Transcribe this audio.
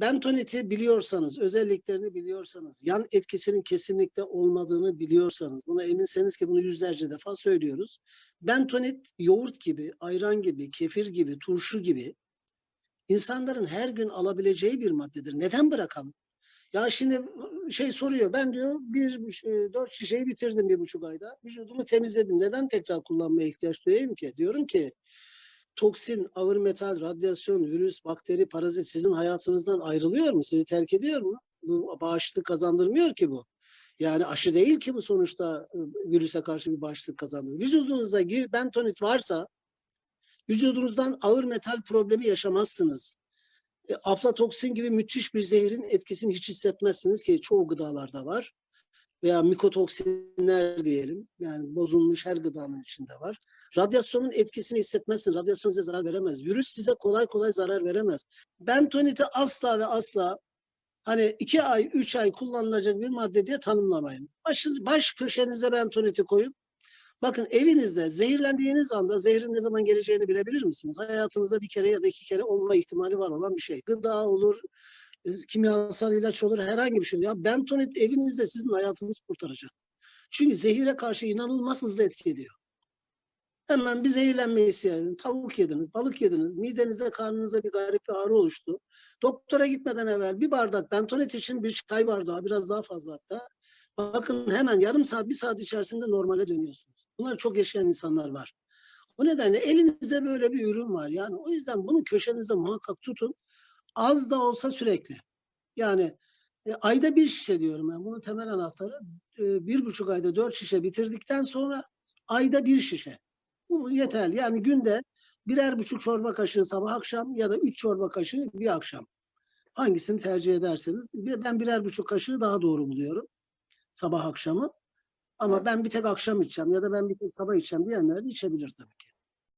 Bentonit'i biliyorsanız, özelliklerini biliyorsanız, yan etkisinin kesinlikle olmadığını biliyorsanız, buna eminseniz ki bunu yüzlerce defa söylüyoruz. Bentonit yoğurt gibi, ayran gibi, kefir gibi, turşu gibi insanların her gün alabileceği bir maddedir. Neden bırakalım? Ya şimdi şey soruyor, ben diyor bir e, dört şişeyi bitirdim bir buçuk ayda. Vücudumu temizledim. Neden tekrar kullanmaya ihtiyaç duyayım ki? Diyorum ki toksin, ağır metal, radyasyon, virüs, bakteri, parazit sizin hayatınızdan ayrılıyor mu? Sizi terk ediyor mu? Bu bağışıklık kazandırmıyor ki bu. Yani aşı değil ki bu sonuçta e, virüse karşı bir bağışıklık kazandırır. Vücudunuzda gir bentonit varsa vücudunuzdan ağır metal problemi yaşamazsınız. E, aflatoksin gibi müthiş bir zehrin etkisini hiç hissetmezsiniz ki çoğu gıdalarda var. Veya mikotoksinler diyelim. Yani bozulmuş her gıdanın içinde var. Radyasyonun etkisini hissetmezsin. Radyasyon size zarar veremez. Virüs size kolay kolay zarar veremez. Bentoniti asla ve asla hani iki ay, üç ay kullanılacak bir madde diye tanımlamayın. Başınız, baş köşenize bentoniti koyun. Bakın evinizde zehirlendiğiniz anda zehrin ne zaman geleceğini bilebilir misiniz? Hayatınızda bir kere ya da iki kere olma ihtimali var olan bir şey. Gıda olur, kimyasal ilaç olur, herhangi bir şey. Ya bentonit evinizde sizin hayatınızı kurtaracak. Çünkü zehire karşı inanılmaz hızlı etki ediyor. Hemen bir zehirlenme hissi Tavuk yediniz, balık yediniz, midenizde, karnınızda bir garip bir ağrı oluştu. Doktora gitmeden evvel bir bardak bentonit için bir çay bardağı, biraz daha fazla hatta. Bakın hemen yarım saat, bir saat içerisinde normale dönüyorsunuz. Bunlar çok yaşayan insanlar var. O nedenle elinizde böyle bir ürün var. Yani o yüzden bunu köşenizde muhakkak tutun. Az da olsa sürekli. Yani e, ayda bir şişe diyorum ben. Bunun temel anahtarı e, bir buçuk ayda dört şişe bitirdikten sonra ayda bir şişe. Bu yeterli. Yani günde birer buçuk çorba kaşığı sabah akşam ya da üç çorba kaşığı bir akşam. Hangisini tercih ederseniz. Ben birer buçuk kaşığı daha doğru buluyorum. Sabah akşamı. Ama ben bir tek akşam içeceğim ya da ben bir tek sabah içeceğim diyenler de içebilir tabii ki.